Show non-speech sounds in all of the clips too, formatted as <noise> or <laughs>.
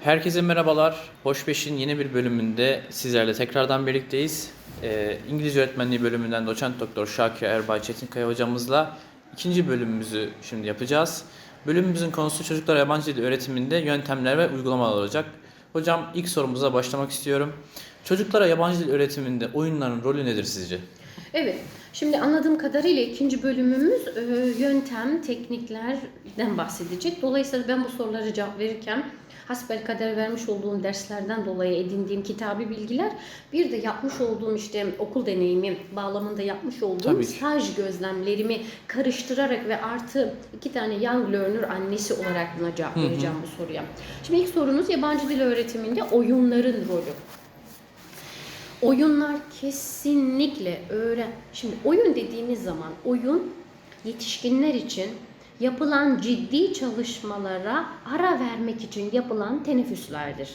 Herkese merhabalar. Hoşbeş'in yeni bir bölümünde sizlerle tekrardan birlikteyiz. Ee, İngilizce öğretmenliği bölümünden doçent doktor Şakir Erbay Çetinkaya hocamızla ikinci bölümümüzü şimdi yapacağız. Bölümümüzün konusu çocuklara yabancı dil öğretiminde yöntemler ve uygulamalar olacak. Hocam ilk sorumuza başlamak istiyorum. Çocuklara yabancı dil öğretiminde oyunların rolü nedir sizce? Evet, şimdi anladığım kadarıyla ikinci bölümümüz e, yöntem, tekniklerden bahsedecek. Dolayısıyla ben bu sorulara cevap verirken hasbelkader vermiş olduğum derslerden dolayı edindiğim kitabi bilgiler, bir de yapmış olduğum işte okul deneyimi bağlamında yapmış olduğum Tabii ki. staj gözlemlerimi karıştırarak ve artı iki tane young learner annesi olarak buna cevap Hı hı. vereceğim bu soruya. Şimdi ilk sorunuz yabancı dil öğretiminde oyunların rolü. Oyunlar kesinlikle öğren. Şimdi oyun dediğimiz zaman oyun yetişkinler için yapılan ciddi çalışmalara ara vermek için yapılan teneffüslerdir.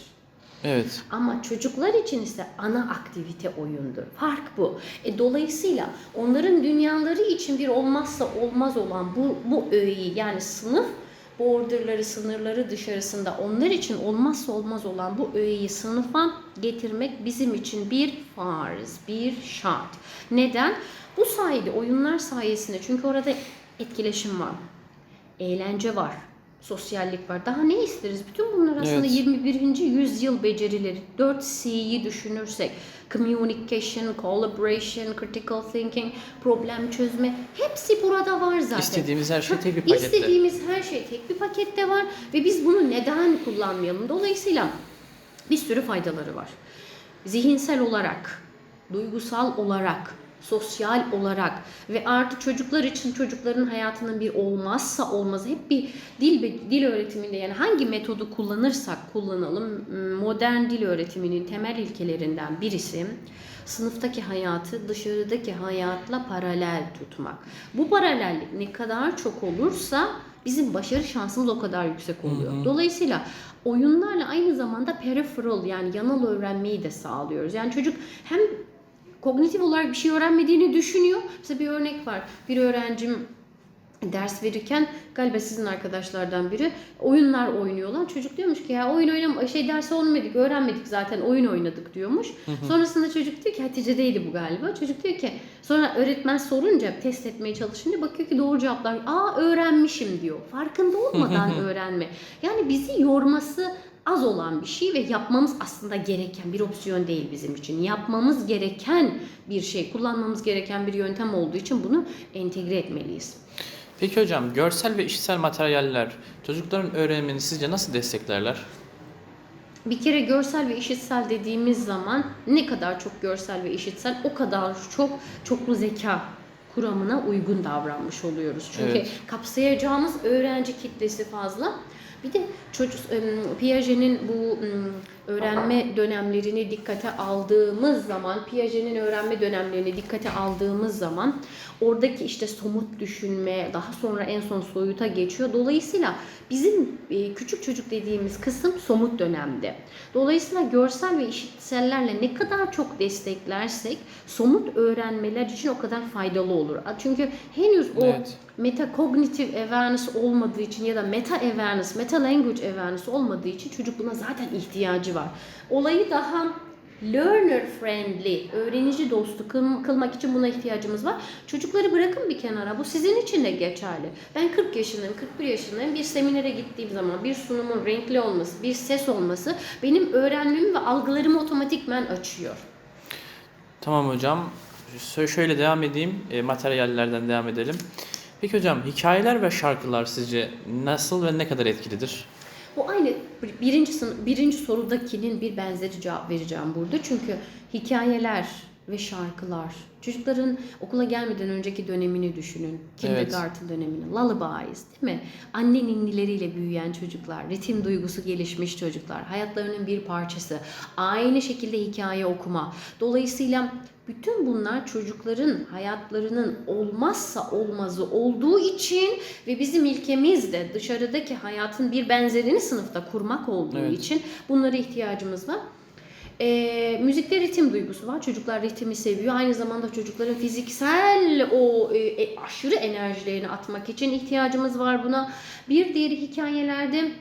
Evet. Ama çocuklar için ise ana aktivite oyundur. Fark bu. E, dolayısıyla onların dünyaları için bir olmazsa olmaz olan bu, bu öğeyi yani sınıf borderları, sınırları dışarısında onlar için olmazsa olmaz olan bu öğeyi sınıfa getirmek bizim için bir farz, bir şart. Neden? Bu sayede oyunlar sayesinde çünkü orada etkileşim var, eğlence var, sosyallik var. Daha ne isteriz? Bütün bunlar aslında Evet. 21. yüzyıl becerileri. 4 C'yi düşünürsek communication, collaboration, critical thinking, problem çözme hepsi burada var zaten. İstediğimiz her şey tek bir <laughs> pakette. İstediğimiz her şey tek bir pakette var ve biz bunu neden kullanmayalım? Dolayısıyla bir sürü faydaları var. Zihinsel olarak, duygusal olarak, sosyal olarak ve artı çocuklar için çocukların hayatının bir olmazsa olmazı hep bir dil dil öğretiminde yani hangi metodu kullanırsak kullanalım modern dil öğretiminin temel ilkelerinden birisi sınıftaki hayatı dışarıdaki hayatla paralel tutmak. Bu paralellik ne kadar çok olursa bizim başarı şansımız o kadar yüksek oluyor. Hı hı. Dolayısıyla oyunlarla aynı zamanda peripheral yani yanal öğrenmeyi de sağlıyoruz. Yani çocuk hem kognitif olarak bir şey öğrenmediğini düşünüyor. Mesela bir örnek var. Bir öğrencim ders verirken galiba sizin arkadaşlardan biri oyunlar oynuyorlar. Çocuk diyormuş ki ya oyun oynam şey dersi olmadık, öğrenmedik zaten oyun oynadık diyormuş. Sonrasında çocuk diyor ki Hatice'deydi bu galiba. Çocuk diyor ki sonra öğretmen sorunca test etmeye çalışınca bakıyor ki doğru cevaplar aa öğrenmişim diyor. Farkında olmadan öğrenme. Yani bizi yorması az olan bir şey ve yapmamız aslında gereken bir opsiyon değil bizim için. Yapmamız gereken bir şey, kullanmamız gereken bir yöntem olduğu için bunu entegre etmeliyiz. Peki hocam görsel ve işitsel materyaller çocukların öğrenimini sizce nasıl desteklerler? Bir kere görsel ve işitsel dediğimiz zaman ne kadar çok görsel ve işitsel o kadar çok çoklu zeka kuramına uygun davranmış oluyoruz. Çünkü Evet. kapsayacağımız öğrenci kitlesi fazla. Bir de çocuk em, Piaget'in bu em, öğrenme dönemlerini dikkate aldığımız zaman, Piaget'in öğrenme dönemlerini dikkate aldığımız zaman oradaki işte somut düşünme, daha sonra en son soyuta geçiyor. Dolayısıyla bizim e, küçük çocuk dediğimiz kısım somut dönemde. Dolayısıyla görsel ve işitsellerle ne kadar çok desteklersek somut öğrenmeler için o kadar faydalı olur. Çünkü henüz o Evet. metacognitive awareness olmadığı için ya da meta awareness, meta language awareness olmadığı için çocuk buna zaten ihtiyacı var. Olayı daha learner friendly, öğrenici dostu kıl- kılmak için buna ihtiyacımız var. Çocukları bırakın bir kenara. Bu sizin için de geçerli. Ben 40 yaşındayım, 41 yaşındayım. Bir seminere gittiğim zaman bir sunumun renkli olması, bir ses olması benim öğrenmemi ve algılarımı otomatikmen açıyor. Tamam hocam. Şö- Şöyle devam edeyim. E, materyallerden devam edelim. Peki hocam hikayeler ve şarkılar sizce nasıl ve ne kadar etkilidir? Bu aynı birinci, birinci sorudakinin bir benzeri cevap vereceğim burada. Çünkü hikayeler ve şarkılar çocukların okula gelmeden önceki dönemini düşünün. Kindergarten dönemini. Lullabies değil mi? Anne ninnileriyle büyüyen çocuklar, ritim duygusu gelişmiş çocuklar, hayatlarının bir parçası. Aynı şekilde hikaye okuma. Dolayısıyla bütün bunlar çocukların hayatlarının olmazsa olmazı olduğu için ve bizim ilkemiz de dışarıdaki hayatın bir benzerini sınıfta kurmak olduğu Evet. için bunlara ihtiyacımız var. Ee, müzikte ritim duygusu var. Çocuklar ritmi seviyor. Aynı zamanda çocukların fiziksel o e, e, aşırı enerjilerini atmak için ihtiyacımız var buna. Bir diğeri hikayelerde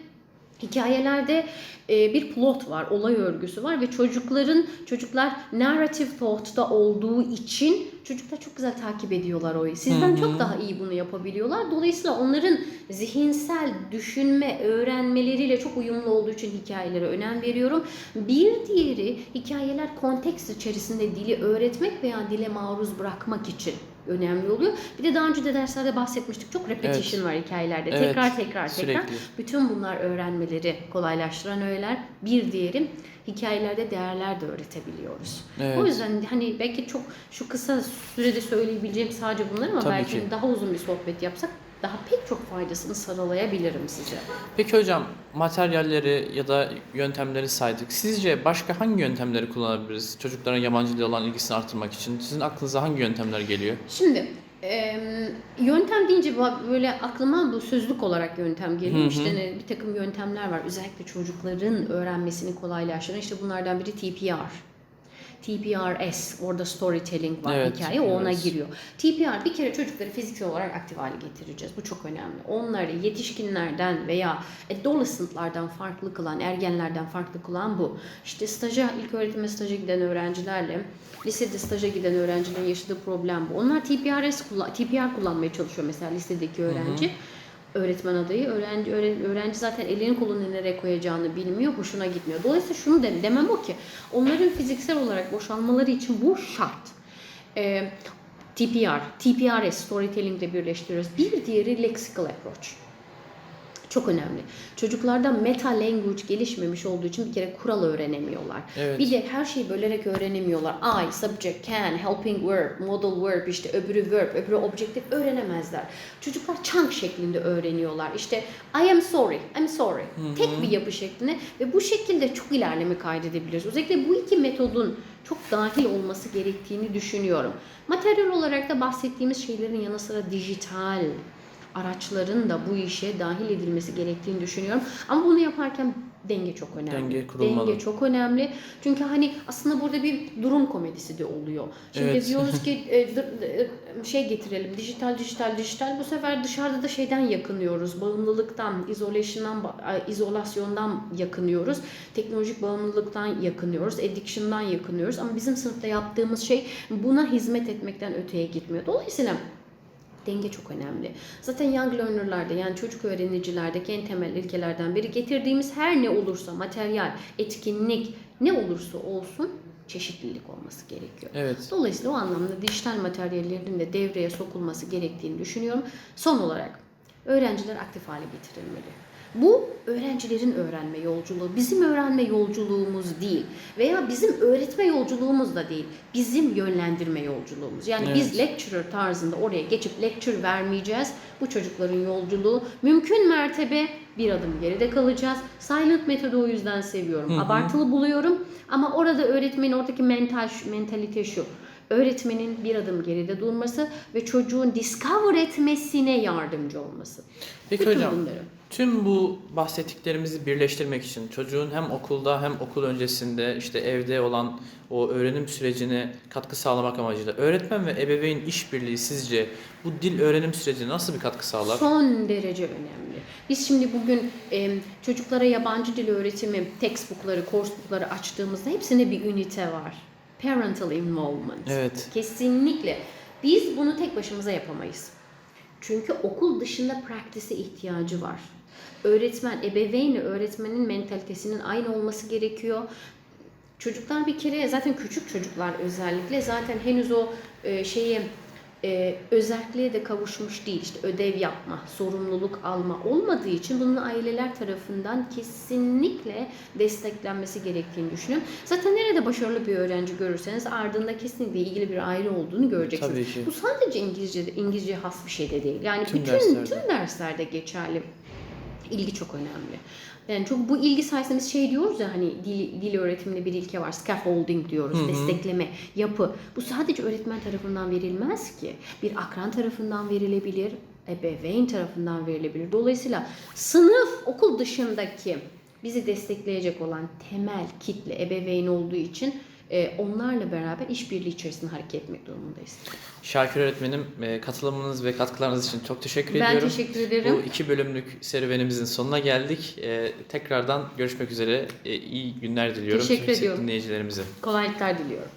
Hikayelerde e, bir plot var, olay örgüsü var ve çocukların çocuklar narrative thought'ta olduğu için çocuklar çok güzel takip ediyorlar o. Sizden çok daha iyi bunu yapabiliyorlar. Dolayısıyla onların zihinsel düşünme, öğrenmeleriyle çok uyumlu olduğu için hikayelere önem veriyorum. Bir diğeri hikayeler konteks içerisinde dili öğretmek veya dile maruz bırakmak için önemli oluyor. Bir de daha önce de derslerde bahsetmiştik. Çok repetition var hikayelerde. Evet, Tekrar tekrar tekrar. sürekli. Bütün bunlar öğrenmeleri kolaylaştıran öğeler. Bir diğeri hikayelerde değerler de öğretebiliyoruz. Evet. O yüzden hani belki çok şu kısa sürede söyleyebileceğim sadece bunlar ama Tabii belki ki. daha uzun bir sohbet yapsak daha pek çok faydasını sıralayabilirim size. Peki hocam materyalleri ya da yöntemleri saydık. Sizce başka hangi yöntemleri kullanabiliriz çocukların yabancı dil olan ilgisini artırmak için? Sizin aklınıza hangi yöntemler geliyor? Şimdi e, yöntem deyince böyle aklıma bu sözlük olarak yöntem geliyor. Hı hı. İşte ne- bir takım yöntemler var. Özellikle çocukların öğrenmesini kolaylaştıran. İşte bunlardan biri TPR. TPRS, orada storytelling var Evet, hikaye, o ona evet. giriyor. TPR bir kere çocukları fiziksel olarak aktif hale getireceğiz. Bu çok önemli. Onları yetişkinlerden veya adolescentlardan farklı kılan, ergenlerden farklı kılan bu. İşte staja, ilk öğretime staja giden öğrencilerle lisede staja giden öğrencilerin yaşadığı problem bu. Onlar TPRS kullan, TPR kullanmaya çalışıyor mesela lisedeki öğrenci. Öğretmen adayı, öğrenci öğren- öğrenci zaten elini kolunu nereye koyacağını bilmiyor, hoşuna gitmiyor. Dolayısıyla şunu dem demem o ki, onların fiziksel olarak boşalmaları için bu şart. Ee, TPR, TPRS, storytelling ile birleştiriyoruz. Bir diğeri lexical approach. Çok önemli. Çocuklarda meta language gelişmemiş olduğu için bir kere kural öğrenemiyorlar. Evet. Bir de her şeyi bölerek öğrenemiyorlar. I, subject, can, helping verb, modal verb, işte öbürü verb, öbürü objective öğrenemezler. Çocuklar chunk şeklinde öğreniyorlar. İşte I am sorry, I'm sorry. Tek bir yapı şeklinde ve bu şekilde çok ilerleme kaydedebiliriz. Özellikle bu iki metodun çok dahil olması gerektiğini düşünüyorum. Materyal olarak da bahsettiğimiz şeylerin yanı sıra dijital araçların da bu işe dahil edilmesi gerektiğini düşünüyorum. Ama bunu yaparken denge çok önemli. Denge kurulmalı. Denge çok önemli. Çünkü hani aslında burada bir durum komedisi de oluyor. Şimdi Evet. diyoruz ki <laughs> e, d- şey getirelim dijital dijital dijital bu sefer dışarıda da şeyden yakınıyoruz. Bağımlılıktan, e, izolasyondan yakınıyoruz. Teknolojik bağımlılıktan yakınıyoruz. Addiction'dan yakınıyoruz. Ama bizim sınıfta yaptığımız şey buna hizmet etmekten öteye gitmiyor. Dolayısıyla Denge çok önemli. Zaten young learner'larda yani çocuk öğrenicilerdeki en temel ilkelerden biri getirdiğimiz her ne olursa materyal, etkinlik ne olursa olsun çeşitlilik olması gerekiyor. Evet. Dolayısıyla o anlamda dijital materyallerin de devreye sokulması gerektiğini düşünüyorum. Son olarak öğrenciler aktif hale getirilmeli. Bu öğrencilerin öğrenme yolculuğu, bizim öğrenme yolculuğumuz değil veya bizim öğretme yolculuğumuz da değil. Bizim yönlendirme yolculuğumuz. Yani Evet. biz lecturer tarzında oraya geçip lecture vermeyeceğiz. Bu çocukların yolculuğu mümkün mertebe bir adım geride kalacağız. Silent metodu o yüzden seviyorum. Abartılı buluyorum ama orada öğretmenin oradaki mental mentalite şu. Öğretmenin bir adım geride durması ve çocuğun discover etmesine yardımcı olması. Peki Bütün hocam bunları. Tüm bu bahsettiklerimizi birleştirmek için çocuğun hem okulda hem okul öncesinde işte evde olan o öğrenim sürecine katkı sağlamak amacıyla öğretmen ve ebeveyn işbirliği sizce bu dil öğrenim sürecine nasıl bir katkı sağlar? Son derece önemli. Biz şimdi bugün e, çocuklara yabancı dil öğretimi textbookları, coursebookları açtığımızda hepsinde bir ünite var. Parental involvement. Evet. Kesinlikle. Biz bunu tek başımıza yapamayız. Çünkü okul dışında praktise ihtiyacı var. Öğretmen, ebeveynle öğretmenin mentalitesinin aynı olması gerekiyor. Çocuklar bir kere zaten küçük çocuklar özellikle zaten henüz o e, şeye e, özelliğe de kavuşmuş değil. İşte ödev yapma, sorumluluk alma olmadığı için bunun aileler tarafından kesinlikle desteklenmesi gerektiğini düşünüyorum. Zaten nerede başarılı bir öğrenci görürseniz ardında kesinlikle ilgili bir aile olduğunu göreceksiniz. Tabii ki. Bu sadece İngilizce İngilizce has bir şey de değil. Yani Tüm bütün derslerde. tüm derslerde geçerli. İlgi çok önemli. Yani çok bu ilgi sayesinde biz şey diyoruz ya hani dil, dil öğretiminde bir ilke var. Scaffolding diyoruz. Destekleme, yapı. Bu sadece öğretmen tarafından verilmez ki. Bir akran tarafından verilebilir. Ebeveyn tarafından verilebilir. Dolayısıyla sınıf okul dışındaki bizi destekleyecek olan temel kitle ebeveyn olduğu için onlarla beraber işbirliği içerisinde hareket etmek durumundayız. Şakir öğretmenim e, katılımınız ve katkılarınız için çok teşekkür Ben ediyorum. teşekkür ederim. Bu iki bölümlük serüvenimizin sonuna geldik. E, tekrardan görüşmek üzere. E, iyi günler diliyorum. Teşekkür ediyorum. dinleyicilerimize. Kolaylıklar diliyorum.